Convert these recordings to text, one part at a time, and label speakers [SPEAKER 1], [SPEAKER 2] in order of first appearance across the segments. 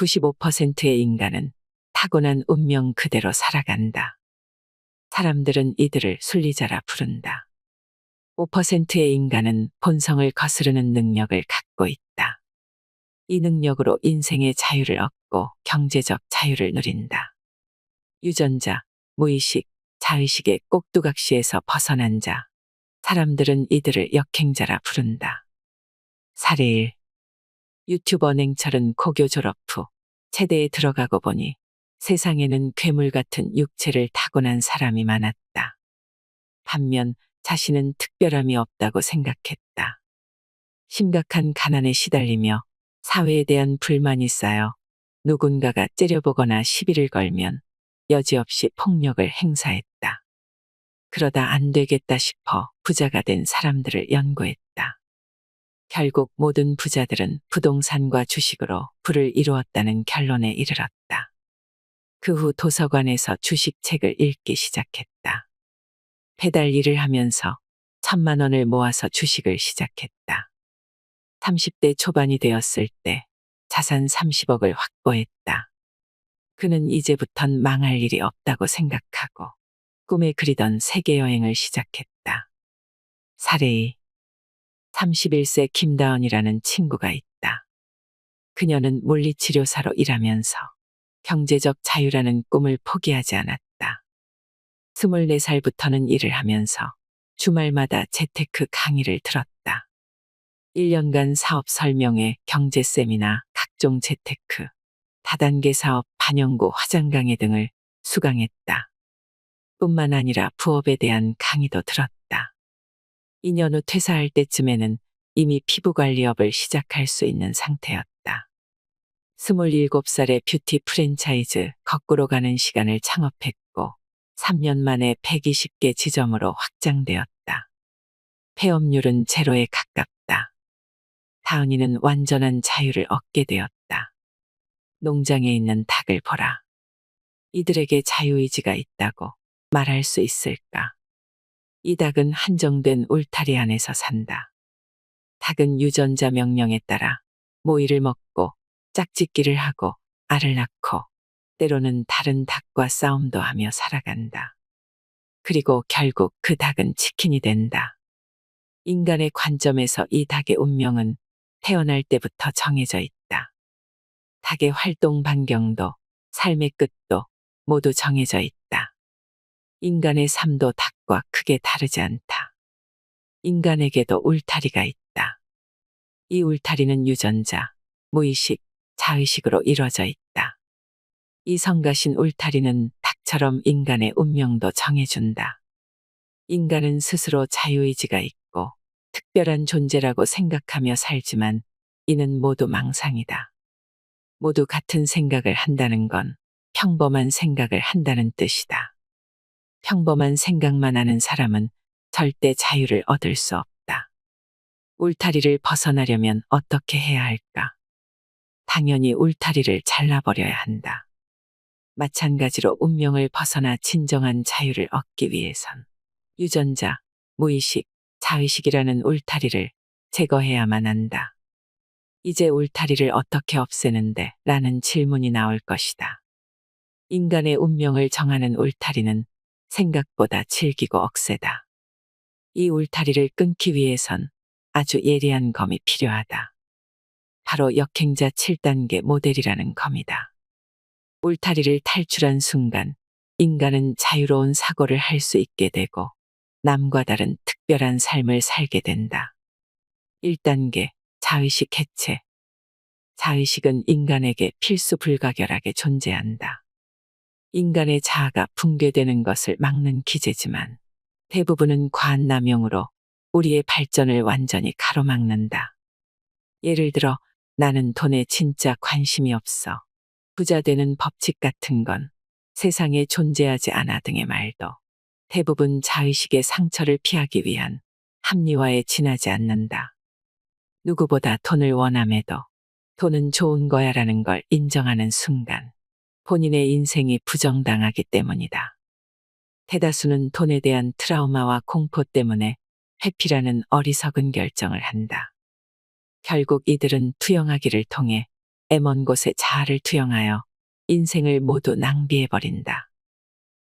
[SPEAKER 1] 95%의 인간은 타고난 운명 그대로 살아간다. 사람들은 이들을 순리자라 부른다. 5%의 인간은 본성을 거스르는 능력을 갖고 있다. 이 능력으로 인생의 자유를 얻고 경제적 자유를 누린다. 유전자, 무의식, 자의식의 꼭두각시에서 벗어난 자. 사람들은 이들을 역행자라 부른다. 사례일. 유튜버 냉철은 고교 졸업 후 체대에 들어가고 보니 세상에는 괴물 같은 육체를 타고난 사람이 많았다. 반면 자신은 특별함이 없다고 생각했다. 심각한 가난에 시달리며 사회에 대한 불만이 쌓여 누군가가 째려보거나 시비를 걸면 여지없이 폭력을 행사했다. 그러다 안 되겠다 싶어 부자가 된 사람들을 연구했다. 결국 모든 부자들은 부동산과 주식으로 부를 이루었다는 결론에 이르렀다. 그 후 도서관에서 주식책을 읽기 시작했다. 배달 일을 하면서 천만 원을 모아서 주식을 시작했다. 30대 초반이 되었을 때 자산 30억을 확보했다. 그는 이제부턴 망할 일이 없다고 생각하고 꿈에 그리던 세계 여행을 시작했다. 사례이 31세 김다원이라는 친구가 있다. 그녀는 물리치료사로 일하면서 경제적 자유라는 꿈을 포기하지 않았다. 24살부터는 일을 하면서 주말마다 재테크 강의를 들었다. 1년간 사업 설명회, 경제 세미나, 각종 재테크, 다단계 사업, 반영구, 화장 강의 등을 수강했다. 뿐만 아니라 부업에 대한 강의도 들었다. 2년 후 퇴사할 때쯤에는 이미 피부관리업을 시작할 수 있는 상태였다. 27살에 뷰티 프랜차이즈 거꾸로 가는 시간을 창업했고 3년 만에 120개 지점으로 확장되었다. 폐업률은 제로에 가깝다. 다은이는 완전한 자유를 얻게 되었다. 농장에 있는 닭을 보라. 이들에게 자유의지가 있다고 말할 수 있을까? 이 닭은 한정된 울타리 안에서 산다. 닭은 유전자 명령에 따라 모이를 먹고 짝짓기를 하고 알을 낳고 때로는 다른 닭과 싸움도 하며 살아간다. 그리고 결국 그 닭은 치킨이 된다. 인간의 관점에서 이 닭의 운명은 태어날 때부터 정해져 있다. 닭의 활동 반경도 삶의 끝도 모두 정해져 있다. 인간의 삶도 닭과 크게 다르지 않다. 인간에게도 울타리가 있다. 이 울타리는 유전자, 무의식, 자의식으로 이루어져 있다. 이 성가신 울타리는 닭처럼 인간의 운명도 정해준다. 인간은 스스로 자유의지가 있고 특별한 존재라고 생각하며 살지만 이는 모두 망상이다. 모두 같은 생각을 한다는 건 평범한 생각을 한다는 뜻이다. 평범한 생각만 하는 사람은 절대 자유를 얻을 수 없다. 울타리를 벗어나려면 어떻게 해야 할까? 당연히 울타리를 잘라버려야 한다. 마찬가지로 운명을 벗어나 진정한 자유를 얻기 위해선 유전자, 무의식, 자의식이라는 울타리를 제거해야만 한다. 이제 울타리를 어떻게 없애는데? 라는 질문이 나올 것이다. 인간의 운명을 정하는 울타리는 생각보다 질기고 억세다. 이 울타리를 끊기 위해선 아주 예리한 검이 필요하다. 바로 역행자 7단계 모델이라는 검이다. 울타리를 탈출한 순간 인간은 자유로운 사고를 할 수 있게 되고 남과 다른 특별한 삶을 살게 된다. 1단계 자의식 해체. 자의식은 인간에게 필수 불가결하게 존재한다. 인간의 자아가 붕괴되는 것을 막는 기제지만 대부분은 과한 남용으로 우리의 발전을 완전히 가로막는다. 예를 들어 나는 돈에 진짜 관심이 없어. 부자 되는 법칙 같은 건 세상에 존재하지 않아 등의 말도 대부분 자의식의 상처를 피하기 위한 합리화에 지나지 않는다. 누구보다 돈을 원함에도 돈은 좋은 거야라는 걸 인정하는 순간 본인의 인생이 부정당하기 때문이다. 대다수는 돈에 대한 트라우마와 공포 때문에 회피라는 어리석은 결정을 한다. 결국 이들은 투영하기를 통해 애먼 곳에 자아를 투영하여 인생을 모두 낭비해버린다.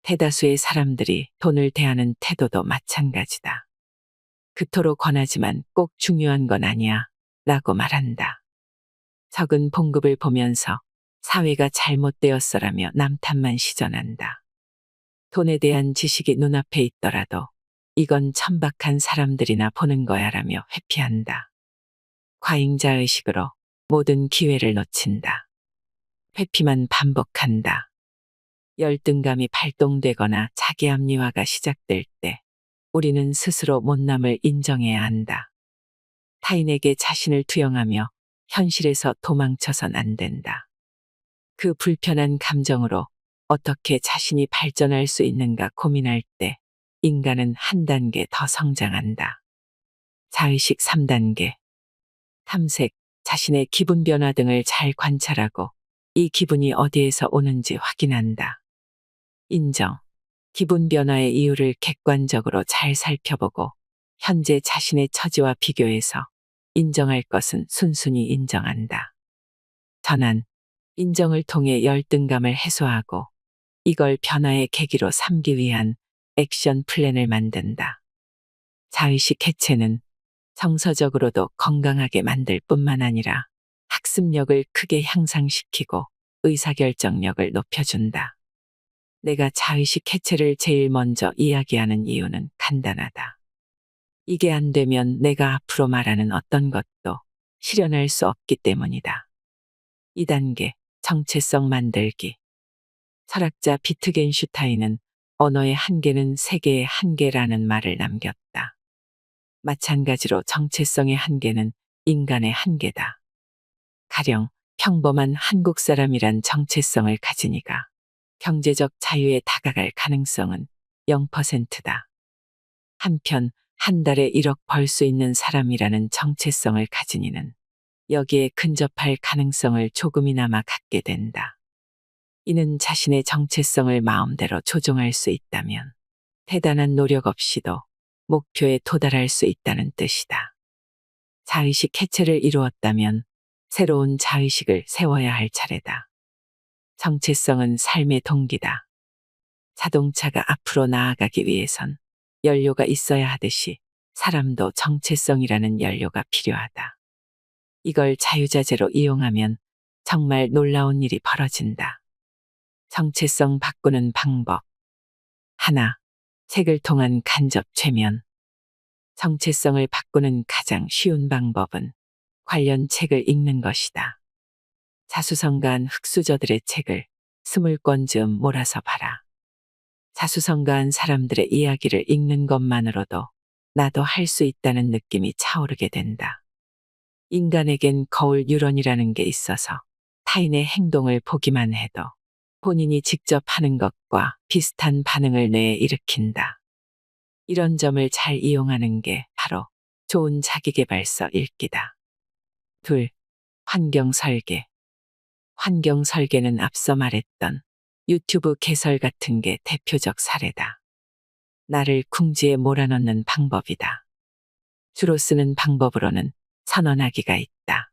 [SPEAKER 1] 대다수의 사람들이 돈을 대하는 태도도 마찬가지다. 그토록 권하지만 꼭 중요한 건 아니야. 라고 말한다. 적은 봉급을 보면서 사회가 잘못되었어라며 남탓만 시전한다. 돈에 대한 지식이 눈앞에 있더라도 이건 천박한 사람들이나 보는 거야라며 회피한다. 과잉자 의식으로 모든 기회를 놓친다. 회피만 반복한다. 열등감이 발동되거나 자기 합리화가 시작될 때 우리는 스스로 못남을 인정해야 한다. 타인에게 자신을 투영하며 현실에서 도망쳐선 안 된다. 그 불편한 감정으로 어떻게 자신이 발전할 수 있는가 고민할 때 인간은 한 단계 더 성장한다. 자의식 3단계. 탐색, 자신의 기분 변화 등을 잘 관찰하고 이 기분이 어디에서 오는지 확인한다. 인정. 기분 변화의 이유를 객관적으로 잘 살펴보고 현재 자신의 처지와 비교해서 인정할 것은 순순히 인정한다. 전환. 인정을 통해 열등감을 해소하고 이걸 변화의 계기로 삼기 위한 액션 플랜을 만든다. 자의식 해체는 정서적으로도 건강하게 만들 뿐만 아니라 학습력을 크게 향상시키고 의사결정력을 높여준다. 내가 자의식 해체를 제일 먼저 이야기하는 이유는 간단하다. 이게 안 되면 내가 앞으로 말하는 어떤 것도 실현할 수 없기 때문이다. 2단계 정체성 만들기 철학자 비트겐슈타인은 언어의 한계는 세계의 한계라는 말을 남겼다. 마찬가지로 정체성의 한계는 인간의 한계다. 가령 평범한 한국 사람이란 정체성을 가진 이가 경제적 자유에 다가갈 가능성은 0%다. 한편 한 달에 1억 벌 수 있는 사람이라는 정체성을 가진 이는 여기에 근접할 가능성을 조금이나마 갖게 된다. 이는 자신의 정체성을 마음대로 조종할 수 있다면 대단한 노력 없이도 목표에 도달할 수 있다는 뜻이다. 자의식 해체를 이루었다면 새로운 자의식을 세워야 할 차례다. 정체성은 삶의 동기다. 자동차가 앞으로 나아가기 위해선 연료가 있어야 하듯이 사람도 정체성이라는 연료가 필요하다. 이걸 자유자재로 이용하면 정말 놀라운 일이 벌어진다. 정체성 바꾸는 방법. 하나, 책을 통한 간접 최면. 정체성을 바꾸는 가장 쉬운 방법은 관련 책을 읽는 것이다. 자수성가한 흑수저들의 책을 스물 권쯤 몰아서 봐라. 자수성가한 사람들의 이야기를 읽는 것만으로도 나도 할 수 있다는 느낌이 차오르게 된다. 인간에겐 거울 유런이라는 게 있어서 타인의 행동을 보기만 해도 본인이 직접 하는 것과 비슷한 반응을 뇌에 일으킨다. 이런 점을 잘 이용하는 게 바로 좋은 자기개발서 읽기다. 둘, 환경 설계. 환경 설계는 앞서 말했던 유튜브 개설 같은 게 대표적 사례다. 나를 궁지에 몰아넣는 방법이다. 주로 쓰는 방법으로는 선언하기가 있다.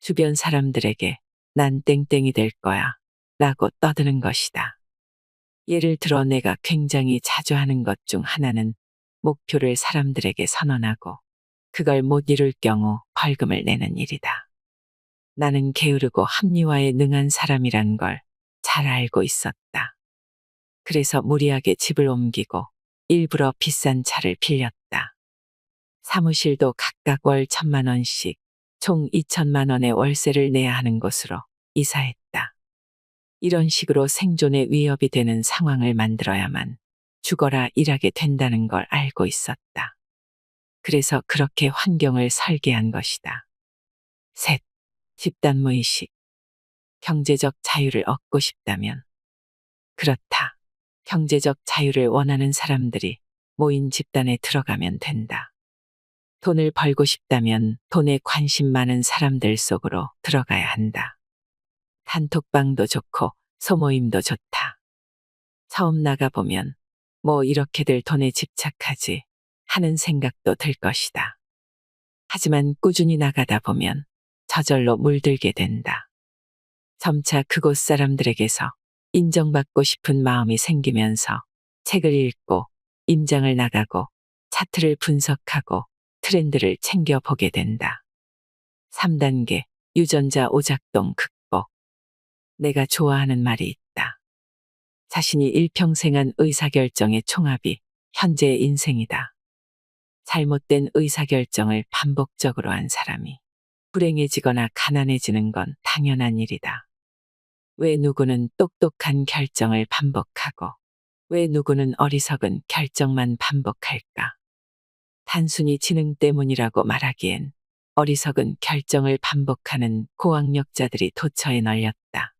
[SPEAKER 1] 주변 사람들에게 난 땡땡이 될 거야 라고 떠드는 것이다. 예를 들어 내가 굉장히 자주 하는 것 중 하나는 목표를 사람들에게 선언하고 그걸 못 이룰 경우 벌금을 내는 일이다. 나는 게으르고 합리화에 능한 사람이란 걸 잘 알고 있었다. 그래서 무리하게 집을 옮기고 일부러 비싼 차를 빌렸다. 사무실도 각각 월 천만 원씩 총 2천만 원의 월세를 내야 하는 곳으로 이사했다. 이런 식으로 생존에 위협이 되는 상황을 만들어야만 죽어라 일하게 된다는 걸 알고 있었다. 그래서 그렇게 환경을 설계한 것이다. 셋, 집단 무의식. 경제적 자유를 얻고 싶다면. 그렇다. 경제적 자유를 원하는 사람들이 모인 집단에 들어가면 된다. 돈을 벌고 싶다면 돈에 관심 많은 사람들 속으로 들어가야 한다. 단톡방도 좋고 소모임도 좋다. 처음 나가보면 뭐 이렇게들 돈에 집착하지 하는 생각도 들 것이다. 하지만 꾸준히 나가다 보면 저절로 물들게 된다. 점차 그곳 사람들에게서 인정받고 싶은 마음이 생기면서 책을 읽고 임장을 나가고 차트를 분석하고 트렌드를 챙겨보게 된다. 3단계 유전자 오작동 극복. 내가 좋아하는 말이 있다. 자신이 일평생한 의사결정의 총합이 현재의 인생이다. 잘못된 의사결정을 반복적으로 한 사람이 불행해지거나 가난해지는 건 당연한 일이다. 왜 누구는 똑똑한 결정을 반복하고 왜 누구는 어리석은 결정만 반복할까? 단순히 지능 때문이라고 말하기엔 어리석은 결정을 반복하는 고학력자들이 도처에 널렸다.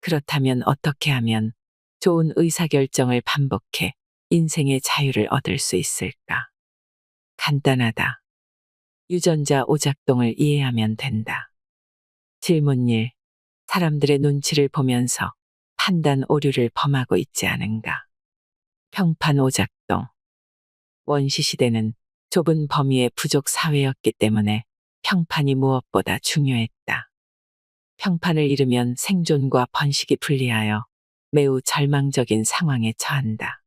[SPEAKER 1] 그렇다면 어떻게 하면 좋은 의사결정을 반복해 인생의 자유를 얻을 수 있을까? 간단하다. 유전자 오작동을 이해하면 된다. 질문 1. 사람들의 눈치를 보면서 판단 오류를 범하고 있지 않은가? 평판 오작동. 원시 시대는 좁은 범위의 부족 사회였기 때문에 평판이 무엇보다 중요했다. 평판을 잃으면 생존과 번식이 불리하여 매우 절망적인 상황에 처한다.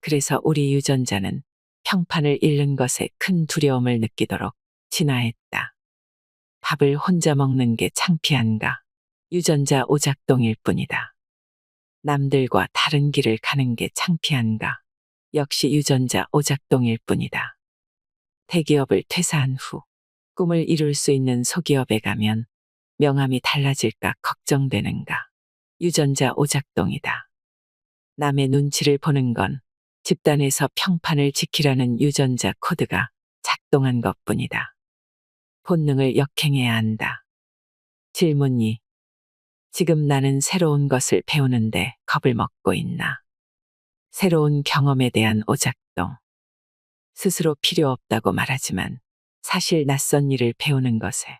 [SPEAKER 1] 그래서 우리 유전자는 평판을 잃는 것에 큰 두려움을 느끼도록 진화했다. 밥을 혼자 먹는 게 창피한가? 유전자 오작동일 뿐이다. 남들과 다른 길을 가는 게 창피한가? 역시 유전자 오작동일 뿐이다. 대기업을 퇴사한 후 꿈을 이룰 수 있는 소기업에 가면 명함이 달라질까 걱정되는가? 유전자 오작동이다. 남의 눈치를 보는 건 집단에서 평판을 지키라는 유전자 코드가 작동한 것 뿐이다. 본능을 역행해야 한다. 질문 2. 지금 나는 새로운 것을 배우는데 겁을 먹고 있나? 새로운 경험에 대한 오작동. 스스로 필요 없다고 말하지만 사실 낯선 일을 배우는 것에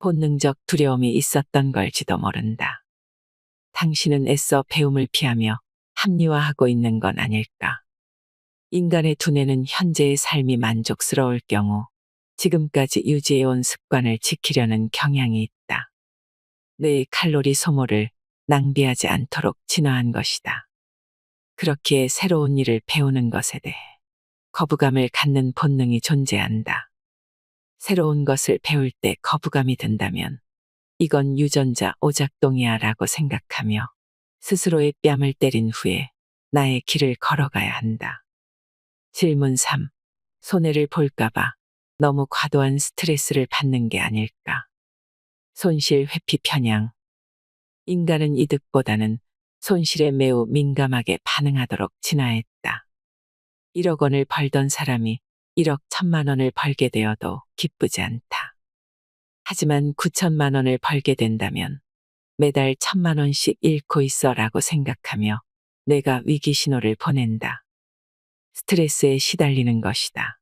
[SPEAKER 1] 본능적 두려움이 있었던 걸지도 모른다. 당신은 애써 배움을 피하며 합리화하고 있는 건 아닐까? 인간의 두뇌는 현재의 삶이 만족스러울 경우 지금까지 유지해온 습관을 지키려는 경향이 있다. 뇌의 칼로리 소모를 낭비하지 않도록 진화한 것이다. 그렇기에 새로운 일을 배우는 것에 대해 거부감을 갖는 본능이 존재한다. 새로운 것을 배울 때 거부감이 든다면 이건 유전자 오작동이야 라고 생각하며 스스로의 뺨을 때린 후에 나의 길을 걸어가야 한다. 질문 3. 손해를 볼까봐 너무 과도한 스트레스를 받는 게 아닐까? 손실 회피 편향. 인간은 이득보다는 손실에 매우 민감하게 반응하도록 진화했다. 1억 원을 벌던 사람이 1억 천만 원을 벌게 되어도 기쁘지 않다. 하지만 9천만 원을 벌게 된다면 매달 천만 원씩 잃고 있어 라고 생각하며 내가 위기 신호를 보낸다. 스트레스에 시달리는 것이다.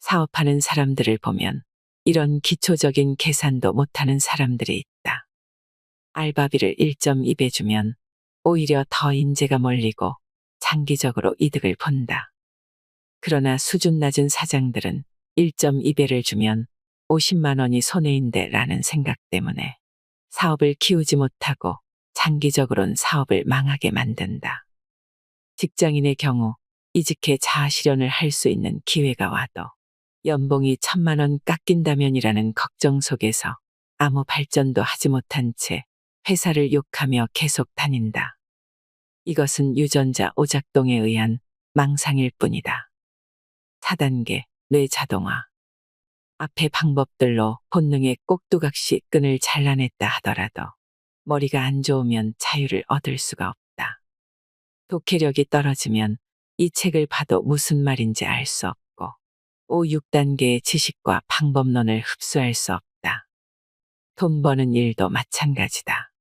[SPEAKER 1] 사업하는 사람들을 보면 이런 기초적인 계산도 못하는 사람들이 있다. 알바비를 1.2배 주면 오히려 더 인재가 몰리고 장기적으로 이득을 본다. 그러나 수준 낮은 사장들은 1.2배를 주면 50만 원이 손해인데 라는 생각 때문에 사업을 키우지 못하고 장기적으론 사업을 망하게 만든다. 직장인의 경우 이직해 자아 실현을 할 수 있는 기회가 와도 연봉이 천만 원 깎인다면이라는 걱정 속에서 아무 발전도 하지 못한 채 회사를 욕하며 계속 다닌다. 이것은 유전자 오작동에 의한 망상일 뿐이다. 4단계 뇌 자동화. 앞의 방법들로 본능의 꼭두각시 끈을 잘라냈다 하더라도 머리가 안 좋으면 자유를 얻을 수가 없다. 독해력이 떨어지면 이 책을 봐도 무슨 말인지 알 수 없고 5, 6단계의 지식과 방법론을 흡수할 수 없다. 돈 버는 일도 마찬가지다.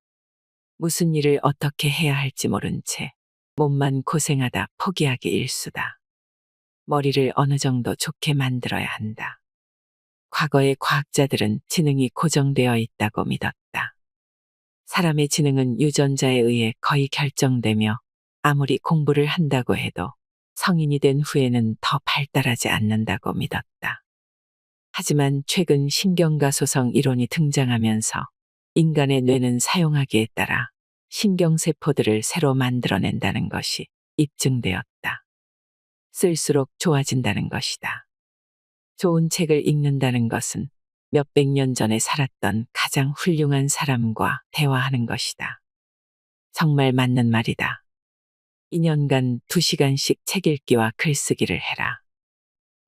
[SPEAKER 1] 무슨 일을 어떻게 해야 할지 모른 채 몸만 고생하다 포기하기 일수다. 머리를 어느 정도 좋게 만들어야 한다. 과거의 과학자들은 지능이 고정되어 있다고 믿었다. 사람의 지능은 유전자에 의해 거의 결정되며 아무리 공부를 한다고 해도 성인이 된 후에는 더 발달하지 않는다고 믿었다. 하지만 최근 신경가 소성 이론이 등장하면서 인간의 뇌는 사용하기에 따라 신경세포들을 새로 만들어낸다는 것이 입증되었다. 쓸수록 좋아진다는 것이다. 좋은 책을 읽는다는 것은 몇백 년 전에 살았던 가장 훌륭한 사람과 대화하는 것이다. 정말 맞는 말이다. 2년간 2시간씩 책 읽기와 글쓰기를 해라.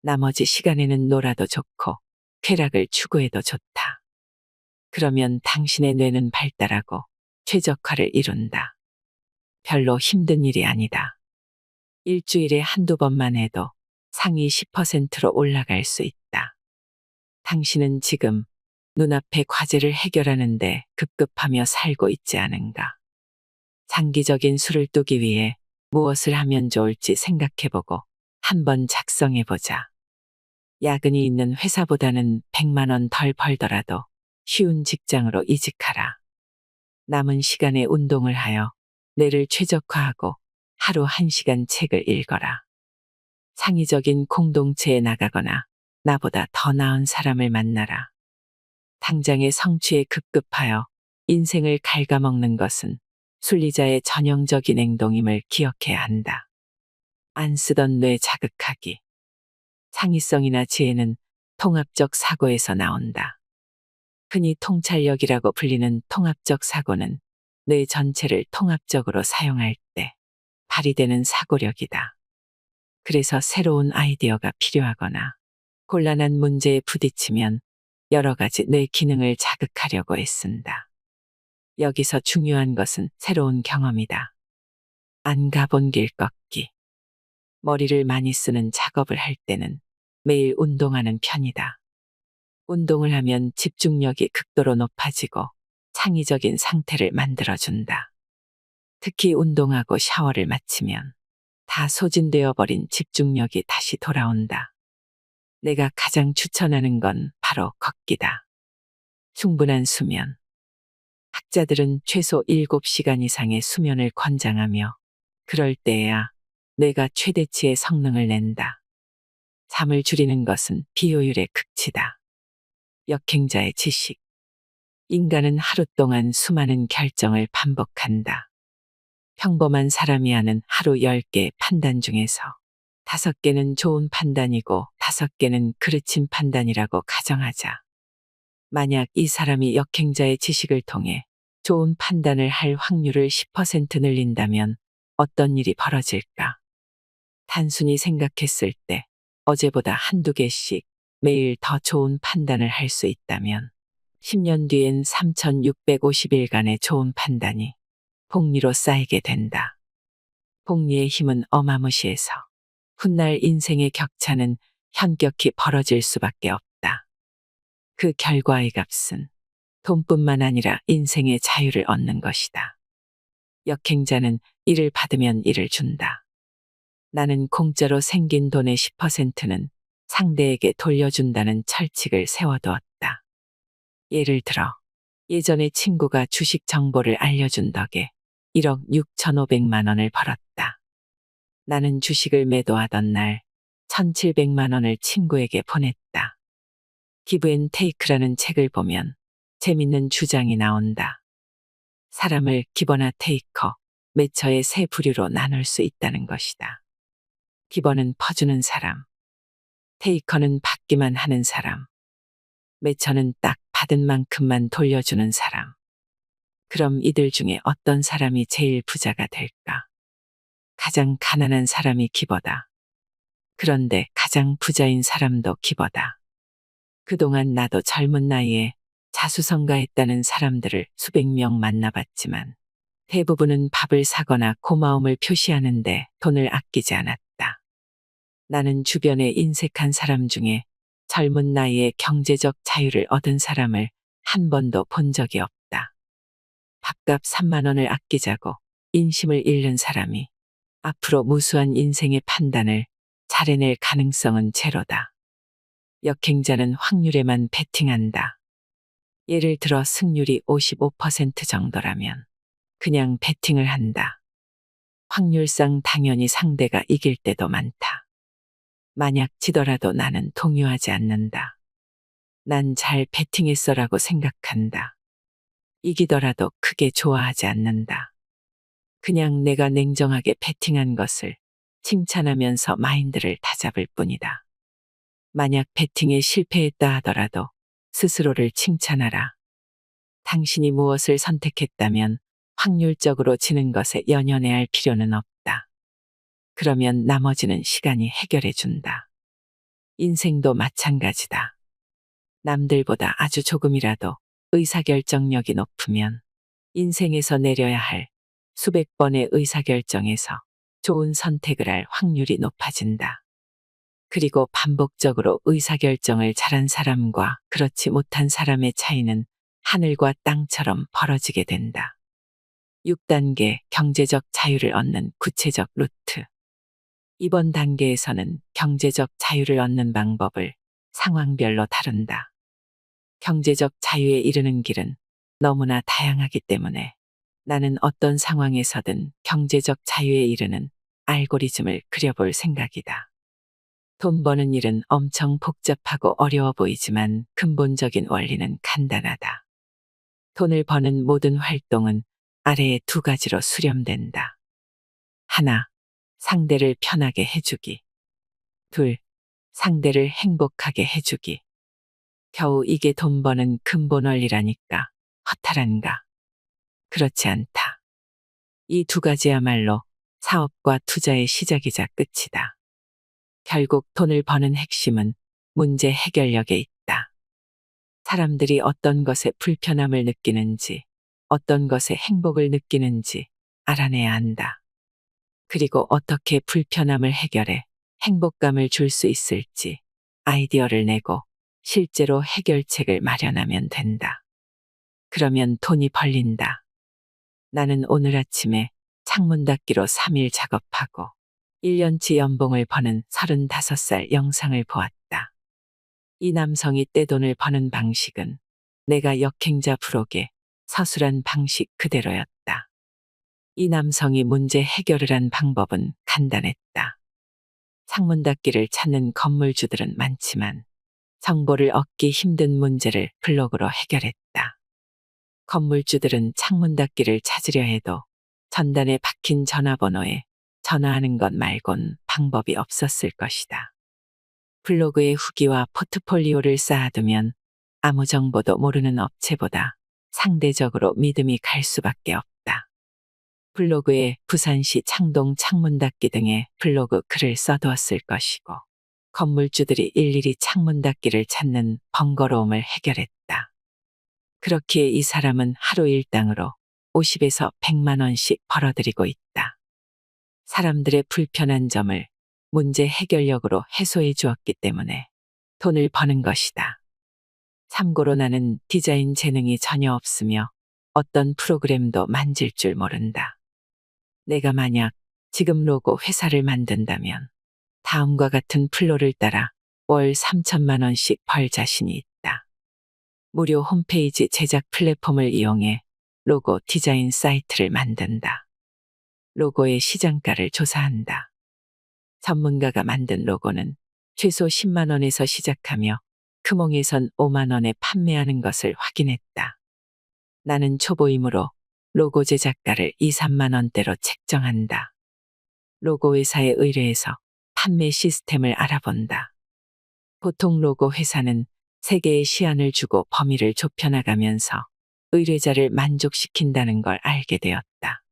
[SPEAKER 1] 나머지 시간에는 놀아도 좋고 쾌락을 추구해도 좋다. 그러면 당신의 뇌는 발달하고 최적화를 이룬다. 별로 힘든 일이 아니다. 일주일에 한두 번만 해도 상위 10%로 올라갈 수 있다. 당신은 지금 눈앞의 과제를 해결하는데 급급하며 살고 있지 않은가. 장기적인 수를 두기 위해 무엇을 하면 좋을지 생각해보고 한번 작성해보자. 야근이 있는 회사보다는 100만 원 덜 벌더라도 쉬운 직장으로 이직하라. 남은 시간에 운동을 하여 뇌를 최적화하고 하루 한 시간 책을 읽어라. 창의적인 공동체에 나가거나 나보다 더 나은 사람을 만나라. 당장의 성취에 급급하여 인생을 갉아먹는 것은 순리자의 전형적인 행동임을 기억해야 한다. 안 쓰던 뇌 자극하기. 창의성이나 지혜는 통합적 사고에서 나온다. 흔히 통찰력이라고 불리는 통합적 사고는 뇌 전체를 통합적으로 사용할 때 발휘되는 사고력이다. 그래서 새로운 아이디어가 필요하거나 곤란한 문제에 부딪히면 여러 가지 뇌 기능을 자극하려고 애쓴다. 여기서 중요한 것은 새로운 경험이다. 안 가본 길 걷기. 머리를 많이 쓰는 작업을 할 때는 매일 운동하는 편이다. 운동을 하면 집중력이 극도로 높아지고 창의적인 상태를 만들어준다. 특히 운동하고 샤워를 마치면 다 소진되어 버린 집중력이 다시 돌아온다. 내가 가장 추천하는 건 바로 걷기다. 충분한 수면. 학자들은 최소 7시간 이상의 수면을 권장하며 그럴 때에야 뇌가 최대치의 성능을 낸다. 잠을 줄이는 것은 비효율의 극치다. 역행자의 지식. 인간은 하루 동안 수많은 결정을 반복한다. 평범한 사람이 하는 하루 10개의 판단 중에서 다섯 개는 좋은 판단이고 다섯 개는 그르친 판단이라고 가정하자. 만약 이 사람이 역행자의 지식을 통해 좋은 판단을 할 확률을 10% 늘린다면 어떤 일이 벌어질까? 단순히 생각했을 때 어제보다 한두 개씩 매일 더 좋은 판단을 할 수 있다면 10년 뒤엔 3650일간의 좋은 판단이 복리로 쌓이게 된다. 복리의 힘은 어마무시해서 훗날 인생의 격차는 현격히 벌어질 수밖에 없다. 그 결과의 값은 돈뿐만 아니라 인생의 자유를 얻는 것이다. 역행자는 이를 받으면 이를 준다. 나는 공짜로 생긴 돈의 10%는 상대에게 돌려준다는 철칙을 세워두었다. 예를 들어, 예전에 친구가 주식 정보를 알려준 덕에 1억 6,500만 원을 벌었다. 나는 주식을 매도하던 날 1,700만 원을 친구에게 보냈다. 기브 앤 테이크라는 책을 보면 재밌는 주장이 나온다. 사람을 기버나 테이커, 매처의 세 부류로 나눌 수 있다는 것이다. 기버는 퍼주는 사람, 테이커는 받기만 하는 사람, 매처는 딱 받은 만큼만 돌려주는 사람. 그럼 이들 중에 어떤 사람이 제일 부자가 될까? 가장 가난한 사람이 기버다. 그런데 가장 부자인 사람도 기버다. 그동안 나도 젊은 나이에 자수성가했다는 사람들을 수백 명 만나봤지만 대부분은 밥을 사거나 고마움을 표시하는데 돈을 아끼지 않았다. 나는 주변에 인색한 사람 중에 젊은 나이에 경제적 자유를 얻은 사람을 한 번도 본 적이 없다. 밥값 3만 원을 아끼자고 인심을 잃는 사람이 앞으로 무수한 인생의 판단을 잘해낼 가능성은 제로다. 역행자는 확률에만 베팅한다. 예를 들어 승률이 55% 정도라면 그냥 베팅을 한다. 확률상 당연히 상대가 이길 때도 많다. 만약 지더라도 나는 동요하지 않는다. 난잘 베팅했어라고 생각한다. 이기더라도 크게 좋아하지 않는다. 그냥 내가 냉정하게 배팅한 것을 칭찬하면서 마인드를 다잡을 뿐이다. 만약 배팅에 실패했다 하더라도 스스로를 칭찬하라. 당신이 무엇을 선택했다면 확률적으로 지는 것에 연연해할 필요는 없다. 그러면 나머지는 시간이 해결해 준다. 인생도 마찬가지다. 남들보다 아주 조금이라도 의사결정력이 높으면 인생에서 내려야 할 수백 번의 의사결정에서 좋은 선택을 할 확률이 높아진다. 그리고 반복적으로 의사결정을 잘한 사람과 그렇지 못한 사람의 차이는 하늘과 땅처럼 벌어지게 된다. 6단계 경제적 자유를 얻는 구체적 루트. 이번 단계에서는 경제적 자유를 얻는 방법을 상황별로 다룬다. 경제적 자유에 이르는 길은 너무나 다양하기 때문에 나는 어떤 상황에서든 경제적 자유에 이르는 알고리즘을 그려볼 생각이다. 돈 버는 일은 엄청 복잡하고 어려워 보이지만 근본적인 원리는 간단하다. 돈을 버는 모든 활동은 아래의 두 가지로 수렴된다. 하나, 상대를 편하게 해주기. 둘, 상대를 행복하게 해주기. 겨우 이게 돈 버는 근본 원리라니까 허탈한가. 그렇지 않다. 이 두 가지야말로 사업과 투자의 시작이자 끝이다. 결국 돈을 버는 핵심은 문제 해결력에 있다. 사람들이 어떤 것에 불편함을 느끼는지, 어떤 것에 행복을 느끼는지 알아내야 한다. 그리고 어떻게 불편함을 해결해 행복감을 줄 수 있을지 아이디어를 내고 실제로 해결책을 마련하면 된다. 그러면 돈이 벌린다. 나는 오늘 아침에 창문 닫기로 3일 작업하고 1년치 연봉을 버는 35살 영상을 보았다. 이 남성이 떼돈을 버는 방식은 내가 역행자 부록에 서술한 방식 그대로였다. 이 남성이 문제 해결을 한 방법은 간단했다. 창문 닫기를 찾는 건물주들은 많지만 정보를 얻기 힘든 문제를 블로그로 해결했다. 건물주들은 창문 닫기를 찾으려 해도 전단에 박힌 전화번호에 전화하는 것 말곤 방법이 없었을 것이다. 블로그의 후기와 포트폴리오를 쌓아두면 아무 정보도 모르는 업체보다 상대적으로 믿음이 갈 수밖에 없다. 블로그에 부산시 창동 창문 닫기 등의 블로그 글을 써두었을 것이고 건물주들이 일일이 창문 닫기를 찾는 번거로움을 해결했다. 그렇기에 이 사람은 하루 일당으로 50에서 100만 원씩 벌어들이고 있다. 사람들의 불편한 점을 문제 해결력으로 해소해 주었기 때문에 돈을 버는 것이다. 참고로 나는 디자인 재능이 전혀 없으며 어떤 프로그램도 만질 줄 모른다. 내가 만약 지금 로고 회사를 만든다면 다음과 같은 플로를 따라 월 3천만 원씩 벌 자신이 있다. 무료 홈페이지 제작 플랫폼을 이용해 로고 디자인 사이트를 만든다. 로고의 시장가를 조사한다. 전문가가 만든 로고는 최소 10만 원에서 시작하며 크몽에선 5만 원에 판매하는 것을 확인했다. 나는 초보이므로 로고 제작가를 2, 3만 원대로 책정한다. 로고 회사에 의뢰해서 판매 시스템을 알아본다. 보통 로고 회사는 세 개의 시안을 주고 범위를 좁혀나가면서 의뢰자를 만족시킨다는 걸 알게 되었다.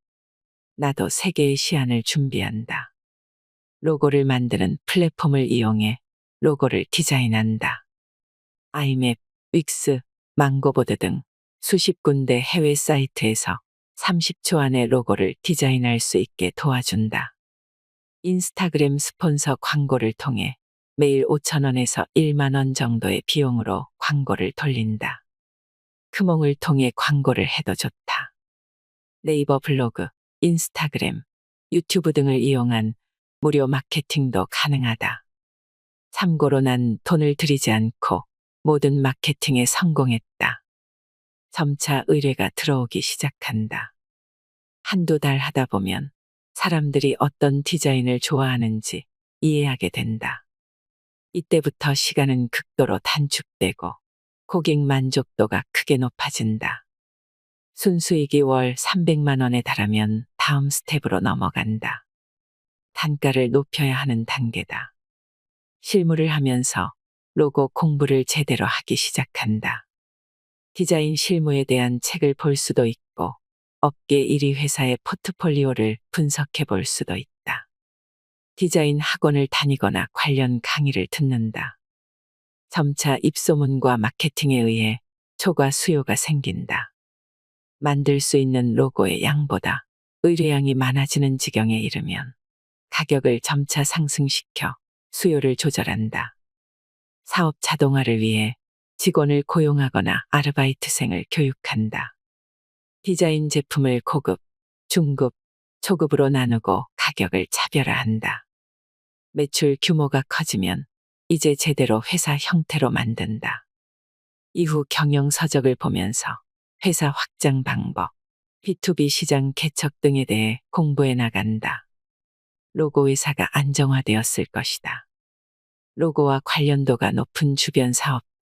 [SPEAKER 1] 나도 세 개의 시안을 준비한다. 로고를 만드는 플랫폼을 이용해 로고를 디자인한다. 아이맵, 윅스, 망고보드 등 수십 군데 해외 사이트에서 30초 안에 로고를 디자인할 수 있게 도와준다. 인스타그램 스폰서 광고를 통해 매일 5천원에서 1만원 정도의 비용으로 광고를 돌린다. 크몽을 통해 광고를 해도 좋다. 네이버 블로그, 인스타그램, 유튜브 등을 이용한 무료 마케팅도 가능하다. 참고로 난 돈을 들이지 않고 모든 마케팅에 성공했다. 점차 의뢰가 들어오기 시작한다. 한두 달 하다 보면 사람들이 어떤 디자인을 좋아하는지 이해하게 된다. 이때부터 시간은 극도로 단축되고 고객 만족도가 크게 높아진다. 순수익이 월 300만 원에 달하면 다음 스텝으로 넘어간다. 단가를 높여야 하는 단계다. 실무를 하면서 로고 공부를 제대로 하기 시작한다. 디자인 실무에 대한 책을 볼 수도 있고 업계 1위 회사의 포트폴리오를 분석해 볼 수도 있다. 디자인 학원을 다니거나 관련 강의를 듣는다. 점차 입소문과 마케팅에 의해 초과 수요가 생긴다. 만들 수 있는 로고의 양보다 의뢰량이 많아지는 지경에 이르면 가격을 점차 상승시켜 수요를 조절한다. 사업 자동화를 위해 직원을 고용하거나 아르바이트생을 교육한다. 디자인 제품을 고급, 중급, 초급으로 나누고 가격을 차별화한다. 매출 규모가 커지면 이제 제대로 회사 형태로 만든다. 이후 경영 서적을 보면서 회사 확장 방법, B2B 시장 개척 등에 대해 공부해 나간다. 로고 회사가 안정화되었을 것이다. 로고와 관련도가 높은 주변 사업들,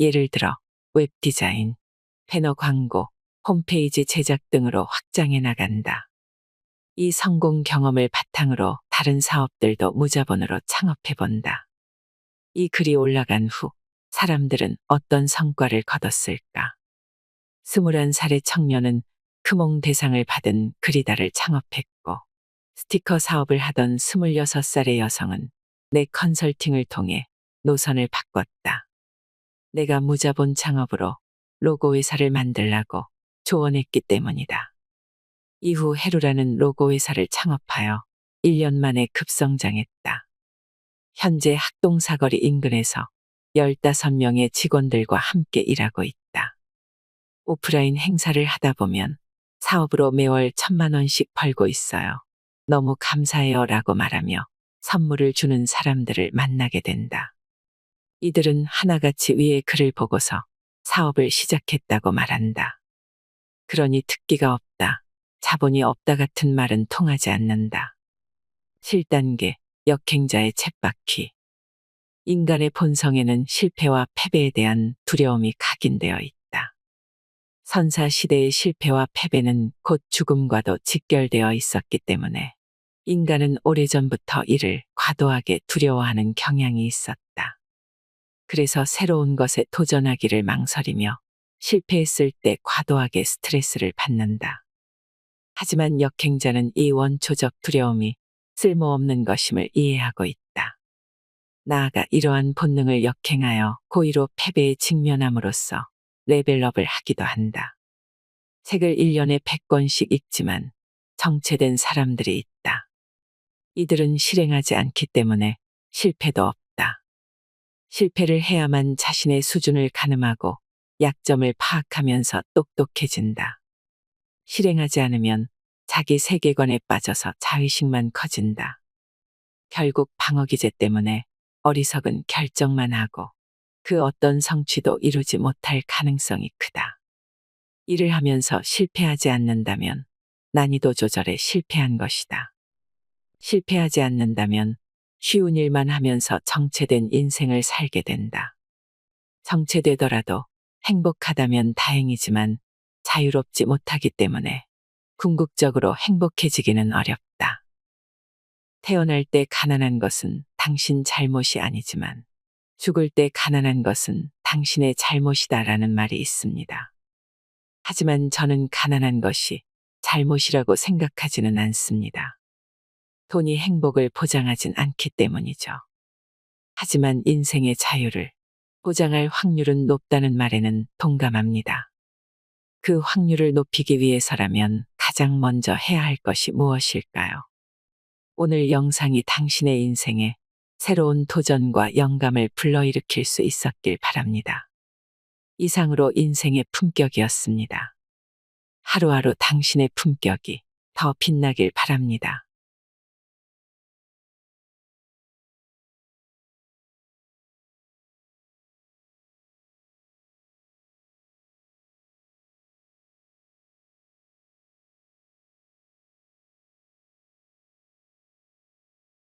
[SPEAKER 1] 예를 들어 웹 디자인, 배너 광고, 홈페이지 제작 등으로 확장해 나간다. 이 성공 경험을 바탕으로 다른 사업들도 무자본으로 창업해 본다. 이 글이 올라간 후 사람들은 어떤 성과를 거뒀을까? 21살의 청년은 크몽 대상을 받은 그리다를 창업했고 스티커 사업을 하던 26살의 여성은 내 컨설팅을 통해 노선을 바꿨다. 내가 무자본 창업으로 로고 회사를 만들라고 조언했기 때문이다. 이후 헤루라는 로고 회사를 창업하여 1년 만에 급성장했다. 현재 학동사거리 인근에서 15명의 직원들과 함께 일하고 있다. 오프라인 행사를 하다 보면 사업으로 매월 천만 원씩 벌고 있어요. 너무 감사해요 라고 말하며 선물을 주는 사람들을 만나게 된다. 이들은 하나같이 위의 글을 보고서 사업을 시작했다고 말한다. 그러니 특기가 없다, 자본이 없다 같은 말은 통하지 않는다. 7단계 역행자의 챗바퀴 인간의 본성에는 실패와 패배에 대한 두려움이 각인되어 있다. 선사 시대의 실패와 패배는 곧 죽음과도 직결되어 있었기 때문에 인간은 오래전부터 이를 과도하게 두려워하는 경향이 있었다. 그래서 새로운 것에 도전하기를 망설이며 실패했을 때 과도하게 스트레스를 받는다. 하지만 역행자는 이 원초적 두려움이 쓸모없는 것임을 이해하고 있다. 나아가 이러한 본능을 역행하여 고의로 패배에 직면함으로써 레벨업을 하기도 한다. 책을 1년에 100권씩 읽지만 정체된 사람들이 있다. 이들은 실행하지 않기 때문에 실패도 없다. 실패를 해야만 자신의 수준을 가늠하고 약점을 파악하면서 똑똑해진다. 실행하지 않으면 자기 세계관에 빠져서 자의식만 커진다. 결국 방어기제 때문에 어리석은 결정만 하고 그 어떤 성취도 이루지 못할 가능성이 크다. 일을 하면서 실패하지 않는다면 난이도 조절에 실패한 것이다. 실패하지 않는다면 쉬운 일만 하면서 정체된 인생을 살게 된다. 정체되더라도 행복하다면 다행이지만 자유롭지 못하기 때문에 궁극적으로 행복해지기는 어렵다. 태어날 때 가난한 것은 당신 잘못이 아니지만 죽을 때 가난한 것은 당신의 잘못이다라는 말이 있습니다. 하지만 저는 가난한 것이 잘못이라고 생각하지는 않습니다. 돈이 행복을 보장하진 않기 때문이죠. 하지만 인생의 자유를 보장할 확률은 높다는 말에는 동감합니다. 그 확률을 높이기 위해서라면 가장 먼저 해야 할 것이 무엇일까요? 오늘 영상이 당신의 인생에 새로운 도전과 영감을 불러일으킬 수 있었길 바랍니다. 이상으로 인생의 품격이었습니다. 하루하루 당신의 품격이 더 빛나길 바랍니다.